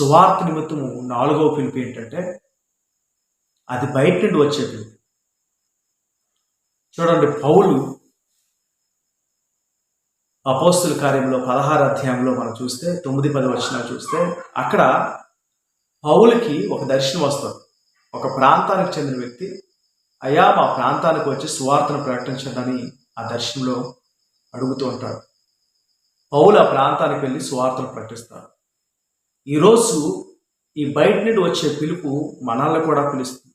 సువార్త నిమిత్తము నాలుగవ పిలుపు ఏంటంటే అది బయట నుండి వచ్చే పిలుపు చూడండి పౌలు అపోస్తుల కార్యంలో పదహారు అధ్యాయంలో మనం చూస్తే తొమ్మిది పది వచ్చినా చూస్తే అక్కడ పౌలకి ఒక దర్శనం వస్తుంది. ఒక ప్రాంతానికి చెందిన వ్యక్తి అయ్యా మా ప్రాంతానికి వచ్చి సువార్తను ప్రకటించండి ఆ దర్శనంలో అడుగుతూ ఉంటాడు. పౌలు ఆ ప్రాంతానికి వెళ్ళి సువార్తను ప్రకటిస్తాడు. ఈరోజు ఈ బయట నుండి వచ్చే పిలుపు మనల్ని కూడా పిలుస్తుంది.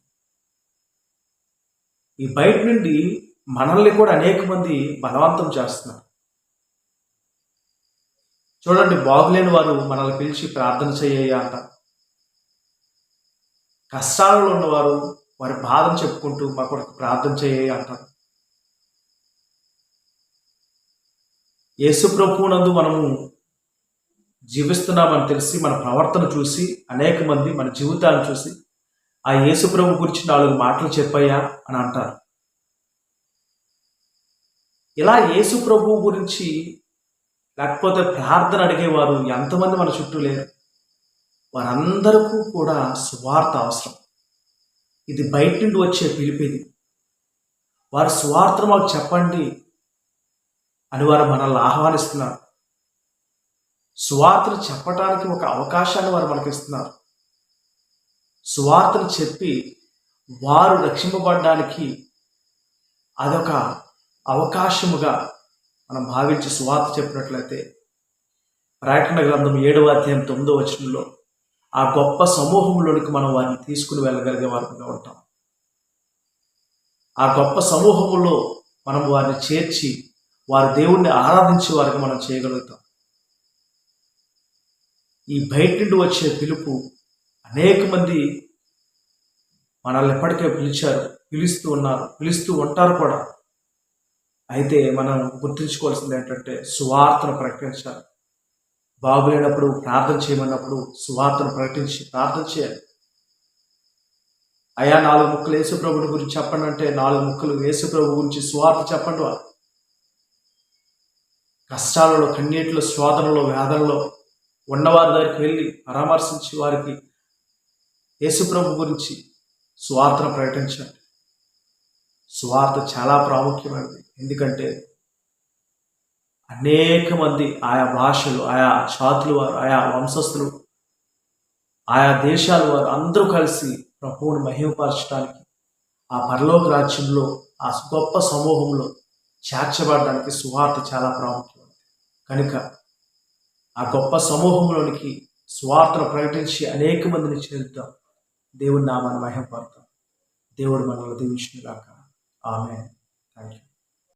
ఈ బయట నుండి మనల్ని కూడా అనేక మంది బలవంతం చేస్తున్నారు. చూడండి బాగులేని వారు మనల్ని పిలిచి ప్రార్థన చేయ్యా అంట. కష్టాలలో ఉన్నవారు వారి బాధను చెప్పుకుంటూ మా కొరకు ప్రార్థన చేయ అంటారు యేసుప్రభువునందు మనము జీవిస్తున్నామని తెలిసి మన ప్రవర్తన చూసి అనేక మంది మన జీవితాలను చూసి ఆ యేసు ప్రభు గురించి నాలుగు మాటలు చెప్పయ్యా అని అంటారు. ఇలా యేసు ప్రభు గురించి లేకపోతే ప్రార్థన అడిగేవారు ఎంతమంది మన చుట్టూ లేరు? వారందరికీ కూడా సువార్త అవసరం. ఇది బయట నుండి వచ్చే పిలిపిది వారి సువార్త మాకు చెప్పండి అని వారు మనల్ని ఆహ్వానిస్తున్నారు. సువార్తను చెప్పడానికి ఒక అవకాశాన్ని వారు మనకి ఇస్తున్నారు సువార్తను చెప్పి వారు రక్షింపబడడానికి అదొక అవకాశముగా మనం భావించి సువార్త చెప్పినట్లయితే ప్రకటన గ్రంథం ఏడవ అధ్యాయం తొమ్మిదో వచనంలో ఆ గొప్ప సమూహంలోనికి మనం వారిని తీసుకుని వెళ్ళగలిగే వారిగా ఉంటాం. ఆ గొప్ప సమూహంలో మనం వారిని చేర్చి వారి దేవుణ్ణి ఆరాధించే వారికి మనం చేయగలుగుతాం. ఈ బయట నుండి వచ్చే పిలుపు అనేక మంది మనల్ని ఎప్పటికే పిలిచారు పిలుస్తూ ఉన్నారు పిలుస్తూ ఉంటారు కూడా. అయితే మనం గుర్తుంచుకోవాల్సింది ఏంటంటే సువార్తను ప్రకటించాలి. బాగులేనప్పుడు ప్రార్థన చేయమన్నప్పుడు సువార్తను ప్రకటించి ప్రార్థన చేయాలి. అయా నాలుగు ముక్కలు యేసుప్రభుని గురించి చెప్పండి అంటే నాలుగు ముక్కలు యేసుప్రభు గురించి సువార్త చెప్పండి వాళ్ళు. కష్టాలలో కన్నీటిలో శోధనలో వేదనలో ఉన్నవారి దగ్గరికి వెళ్ళి పరామర్శించి వారికి యేసుప్రభు గురించి సువార్తను ప్రకటించండి. సువార్త చాలా ప్రాముఖ్యమైనది. ఎందుకంటే అనేక మంది ఆయా భాషలు ఆయా జాతులు వారు ఆయా వంశస్థులు ఆయా దేశాల వారు అందరూ కలిసి ప్రభువుని మహిమపరచడానికి ఆ పరలోక రాజ్యంలో ఆ గొప్ప సమూహంలో చేర్చబడడానికి సువార్త చాలా ప్రాముఖ్యమైనది. కనుక ఆ గొప్ప సమూహంలోనికి స్వార్థను ప్రకటించి అనేక మందిని చేరుతాం దేవుడి నామాన్ని మహిమపడతాం దేవుడు మనల్ని దీవించినగాక ఆమె థ్యాంక్ యూ